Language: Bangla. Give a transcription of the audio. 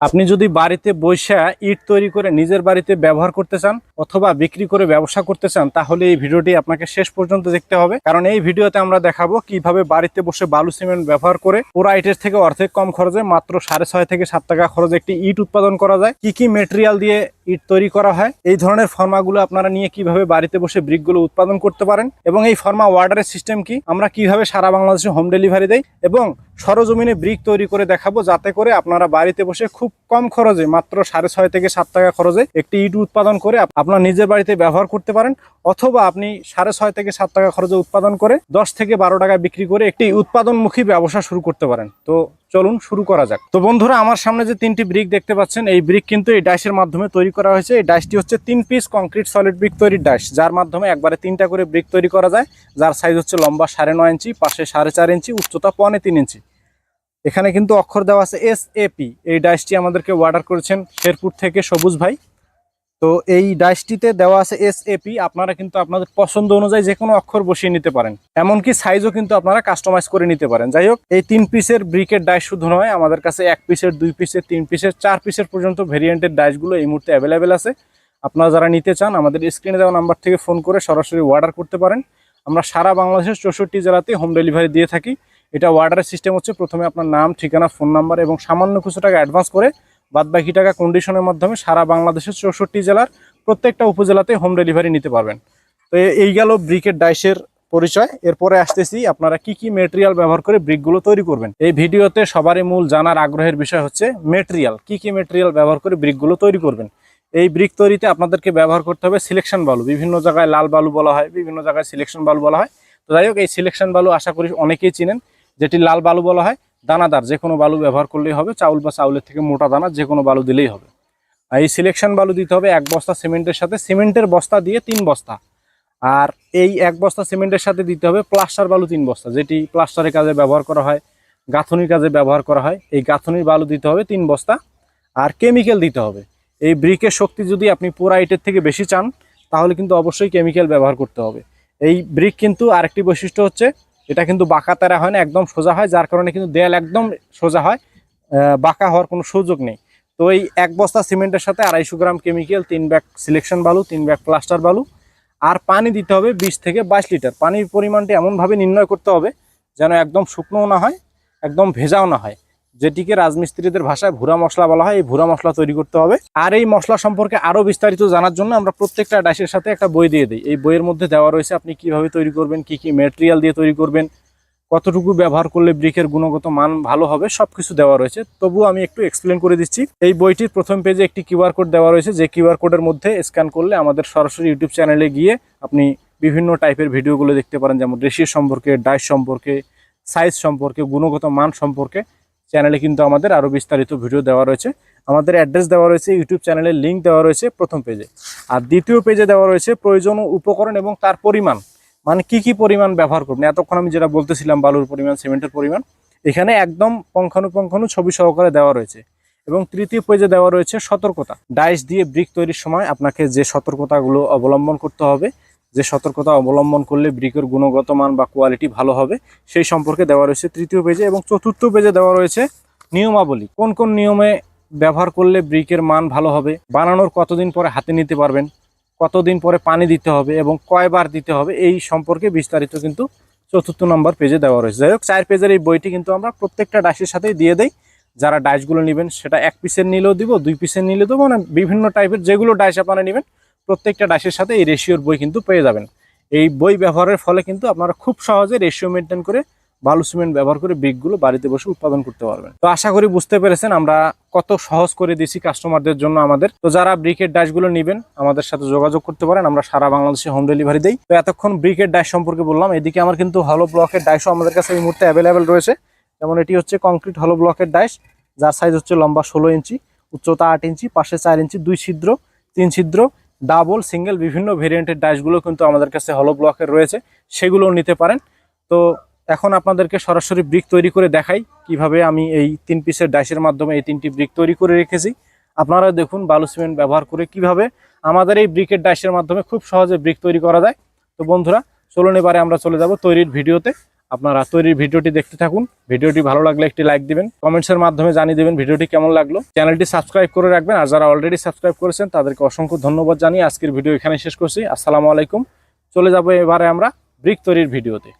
আপনি যদি বাড়িতে বৈশা ইট তৈরি করে নিজের বাড়িতে ব্যবহার করতে চান অথবা বিক্রি করে ব্যবসা করতে চান, তাহলে এই ভিডিওটি আপনাকে শেষ পর্যন্ত দেখতে হবে। কারণ এই ভিডিওতে আমরা দেখাবো কীভাবে বাড়িতে বসে বালু সিমেন্ট ব্যবহার করে পুরা ইটের থেকে অর্ধেক কম খরচে মাত্র সাড়ে ছয় থেকে সাত টাকা খরচে একটি ইট উৎপাদন করা যায়, কি কি মেটেরিয়াল দিয়ে ইট তৈরি করা হয়। এই ধরনের ফর্মাগুলো আপনারা নিয়ে কীভাবে বাড়িতে বসে ব্রিকগুলো উৎপাদন করতে পারেন এবং এই ফর্মা ওয়ার্ডারের সিস্টেম কি, আমরা কীভাবে সারা বাংলাদেশে হোম ডেলিভারি দেই এবং সরজমিনে ব্রিক তৈরি করে দেখাবো যাতে করে আপনারা বাড়িতে বসে খুব কম খরচে, মাত্র সাড়ে ছয় থেকে সাত টাকা খরচে একটি ইট উৎপাদন করে আপনার নিজের বাড়িতে ব্যবহার করতে পারেন অথবা আপনি সাড়ে ছয় থেকে সাত টাকা খরচে উৎপাদন করে দশ থেকে বারো টাকা বিক্রি করে একটি উৎপাদনমুখী ব্যবসা শুরু করতে পারেন। তো চলুন শুরু করা যাক। তো বন্ধুরা, আমার সামনে যে তিনটি ব্রিক দেখতে পাচ্ছেন, এই ব্রিক কিন্তু এই ডাইসের মাধ্যমে তৈরি করা হয়েছে। এই ডাইসটি হচ্ছে তিন পিস কংক্রিট সলিড ব্রিক তৈরির ডাইস যার মাধ্যমে একবারে তিনটা করে ব্রিক তৈরি করা যায়। যার সাইজ হচ্ছে লম্বা সাড়ে নয় ইঞ্চি, পাশে সাড়ে চার ইঞ্চি, উচ্চতা পনে তিন ইঞ্চি। এখানে কিন্তু অক্ষর দেওয়া আছে এস এই ডাইসটি আমাদেরকে অর্ডার করেছেন শেরপুর থেকে সবুজ ভাই। তো এই ডাইসটিতে দেওয়া আছে এস এপি আপনারা কিন্তু আপনাদের পছন্দ অনুযায়ী যে কোনো অক্ষর বসিয়ে নিতে পারেন। এমনকি সাইজও কিন্তু আপনারা কাস্টমাইজ করে নিতে পারেন। যাই হোক, এই তিন পিসের ব্রিকের ডাইস শুধু নয়, আমাদের কাছে এক পিসের দুই পিসের তিন পিসের চার পিসের পর্যন্ত ভেরিয়েন্টের ডাইসগুলো এই মুহূর্তে অ্যাভেলেবেল আছে। আপনারা যারা নিতে চান, আমাদের স্ক্রিনে দেওয়া নাম্বার থেকে ফোন করে সরাসরি অর্ডার করতে পারেন। আমরা সারা বাংলাদেশের চৌষট্টি জেলাতে হোম ডেলিভারি দিয়ে থাকি। এটা অর্ডারের সিস্টেম হচ্ছে প্রথমে আপনার নাম, ঠিকানা ফোন নাম্বার এবং সামান্য কিছু টাকা অ্যাডভান্স করে বাদ বাকি টাকা কন্ডিশনের মাধ্যমে সারা বাংলাদেশের চৌষট্টি জেলার প্রত্যেকটা উপজেলাতে হোম ডেলিভারি নিতে পারবেন। তো এই গেল ব্রিকের ডাইসের পরিচয়। এরপরে আসতেছি, আপনারা কি কি মেটেরিয়াল ব্যবহার করে ব্রিকগুলো তৈরি করবেন? এই ভিডিওতে সবারই মূল জানার আগ্রহের বিষয় হচ্ছে মেটেরিয়াল কি কি মেটেরিয়াল ব্যবহার করে ব্রিকগুলো তৈরি করবেন? এই ব্রিক তৈরিতে আপনাদেরকে ব্যবহার করতে হবে সিলেকশন বালু। বিভিন্ন জায়গায় লাল বালু বলা হয়, বিভিন্ন জায়গায় সিলেকশন বালু বলা হয়। তো যাই হোক, এই সিলেকশন বালু আশা করি অনেকেই চিনেন, যেটি লাল বালু বলা হয়। দানাদার, যে কোনো বালু ব্যবহার করলেই হবে, চাউল বা চাউলের থেকে মোটা দানা যে কোনো বালু দিলেই হবে। এই সিলেকশন বালু দিতে হবে এক বস্তা সিমেন্টের সাথে, সিমেন্টের বস্তা দিয়ে তিন বস্তা। আর এই এক বস্তা সিমেন্টের সাথে দিতে হবে প্লাস্টার বালু তিন বস্তা, যেটি প্লাস্টারের কাজে ব্যবহার করা হয়, গাঁথনির কাজে ব্যবহার করা হয়। এই গাঁথনির বালু দিতে হবে তিন বস্তা। আর কেমিক্যাল দিতে হবে। এই ব্রিকের শক্তি যদি আপনি পুরা ইটের থেকে বেশি চান, তাহলে কিন্তু অবশ্যই কেমিক্যাল ব্যবহার করতে হবে। এই ব্রিক কিন্তু আরেকটি বৈশিষ্ট্য হচ্ছে এটা কিন্তু বাঁকা তারা হয় না, একদম সোজা হয়, যার কারণে কিন্তু দেয়াল একদম সোজা হয় বাঁকা হওয়ার কোনো সুযোগ নেই। তো এই এক বস্তা সিমেন্টের সাথে আড়াইশো গ্রাম কেমিক্যাল তিন ব্যাগ সিলেকশন বালু, তিন ব্যাগ প্লাস্টার বালু, আর পানি দিতে হবে বিশ থেকে বাইশ লিটার। পানির পরিমাণটি এমনভাবে নির্ণয় করতে হবে যেন একদম শুকনোও না হয়, একদম ভেজাও না হয়। যেটিকে রাজমিস্ত্রিদের ভাষায় ভুরা মশলা বলা হয়, এই ভুরা মশলা তৈরি করতে হবে। আর এই মশলা সম্পর্কে আরও বিস্তারিত জানার জন্য আমরা প্রত্যেকটা ডাইসের সাথে একটা বই দিয়ে দিই। এই বইয়ের মধ্যে দেওয়া রয়েছে আপনি কীভাবে তৈরি করবেন, কি কি মেটেরিয়াল দিয়ে তৈরি করবেন, কতটুকু ব্যবহার করলে ব্রিকের গুণগত মান ভালো হবে, সবকিছু দেওয়া রয়েছে। তবু আমি একটু এক্সপ্লেন করে দিচ্ছি। এই বইটির প্রথম পেজে একটি কিউআর কোড দেওয়া রয়েছে। যে কিউআর কোডের মধ্যে স্ক্যান করলে আমাদের সরাসরি ইউটিউব চ্যানেলে গিয়ে আপনি বিভিন্ন টাইপের ভিডিওগুলো দেখতে পারেন, যেমন রেশিও সম্পর্কে ডাইস সম্পর্কে সাইজ সম্পর্কে, গুণগত মান সম্পর্কে। চ্যানেলে কিন্তু আমাদের আরও বিস্তারিত ভিডিও দেওয়া রয়েছে। আমাদের অ্যাড্রেস দেওয়া রয়েছে ইউটিউব চ্যানেলের লিঙ্ক দেওয়া রয়েছে প্রথম পেজে আর দ্বিতীয় পেজে দেওয়া রয়েছে প্রয়োজনীয় উপকরণ এবং তার পরিমাণ। মানে কি কি পরিমাণ ব্যবহার করবেন? এতক্ষণ আমি যেটা বলতেছিলাম, বালুর পরিমাণ, সিমেন্টের পরিমাণ, এখানে একদম পঙ্খানুপঙ্খানু ছবি সহকারে দেওয়া রয়েছে। এবং তৃতীয় পেজে দেওয়া রয়েছে সতর্কতা। ডাইস দিয়ে ব্রিক তৈরির সময় আপনাকে যে সতর্কতাগুলো অবলম্বন করতে হবে যে সতর্কতা অবলম্বন করলে ব্রিকের গুণগত মান বা কোয়ালিটি ভালো হবে, সেই সম্পর্কে দেওয়া রয়েছে তৃতীয় পেজে এবং চতুর্থ পেজে দেওয়া রয়েছে নিয়মাবলী। কোন কোন নিয়মে ব্যবহার করলে ব্রিকের মান ভালো হবে, বানানোর কতদিন পরে হাতে নিতে পারবেন, কতদিন পরে পানি দিতে হবে এবং কয়বার দিতে হবে, এই সম্পর্কে বিস্তারিত কিন্তু চতুর্থ নম্বর পেজে দেওয়া রয়েছে। যাই হোক, চার পেজের এই বইটি কিন্তু আমরা প্রত্যেকটা ডাইসের সাথেই দিয়ে দেই। যারা ডাইসগুলো নেবেন, সেটা এক পিসের নিলেও দিব, দুই পিসের নিলে দেবো মানে বিভিন্ন টাইপের যেগুলো ডাইস আপনারা নেবেন প্রত্যেকটা ডাইসের সাথে এই রেশিওর বই কিন্তু পেয়ে যাবেন। এই বই ব্যবহারের ফলে কিন্তু আপনারা খুব সহজে রেশিও মেনটেন করে বালু সিমেন্ট ব্যবহার করে ব্রিকগুলো বাড়িতে বসে উৎপাদন করতে পারবেন। তো আশা করি বুঝতে পেরেছেন, আমরা কত সহজ করে দিছি কাস্টমারদের জন্য আমাদের। তো যারা ব্রিকের ডাইসগুলো নেবেন, আমাদের সাথে যোগাযোগ করতে পারেন, আমরা সারা বাংলাদেশে হোম ডেলিভারি দেই। তো এতক্ষণ ব্রিকের ডাইস সম্পর্কে বললাম, এদিকে আমার কিন্তু হলো ব্লকের ডাইসও আমাদের কাছে এই মুহূর্তে অ্যাভেলেবেল রয়েছে। যেমন এটি হচ্ছে কংক্রিট হলো ব্লকের ডাইস যার সাইজ হচ্ছে লম্বা ষোলো ইঞ্চি, উচ্চতা আট ইঞ্চি, পাশে চার ইঞ্চি, দুই ছিদ্র, তিন ছিদ্র ডাবল সিঙ্গেল বিভিন্ন ভেরিয়েন্টের ডাইসগুলো কিন্তু আমাদের কাছে হলো ব্লকের রয়েছে, সেগুলোও নিতে পারেন। তো এখন আপনাদেরকে সরাসরি ব্রিক তৈরি করে দেখাই কীভাবে আমি এই তিন পিসের ডাইসের মাধ্যমে এই তিনটি ব্রিক তৈরি করে রেখেছি। আপনারা দেখুন বালু সিমেন্ট ব্যবহার করে কীভাবে আমাদের এই ব্রিকের ডাইসের মাধ্যমে খুব সহজে ব্রিক তৈরি করা যায়। তো বন্ধুরা, চলুন এবারে আমরা চলে যাব তৈরির ভিডিওতে আপনারা তৈরির ভিডিওটি দেখতে থাকুন। ভিডিওটি ভালো লাগলে একটি লাইক দিবেন। কমেন্টসের মাধ্যমে জানিয়ে দেবেন ভিডিওটি কেমন লাগল। চ্যানেলটি সাবস্ক্রাইব করে রাখবেন আর যারা অলরেডি সাবস্ক্রাইব করেছেন, তাদেরকে অসংখ্য ধন্যবাদ জানিয়ে আজকের ভিডিও এখানে শেষ করছি। আসসালামু আলাইকুম। চলে যাব এবারে আমরা ব্রিক তৈরির ভিডিওতে।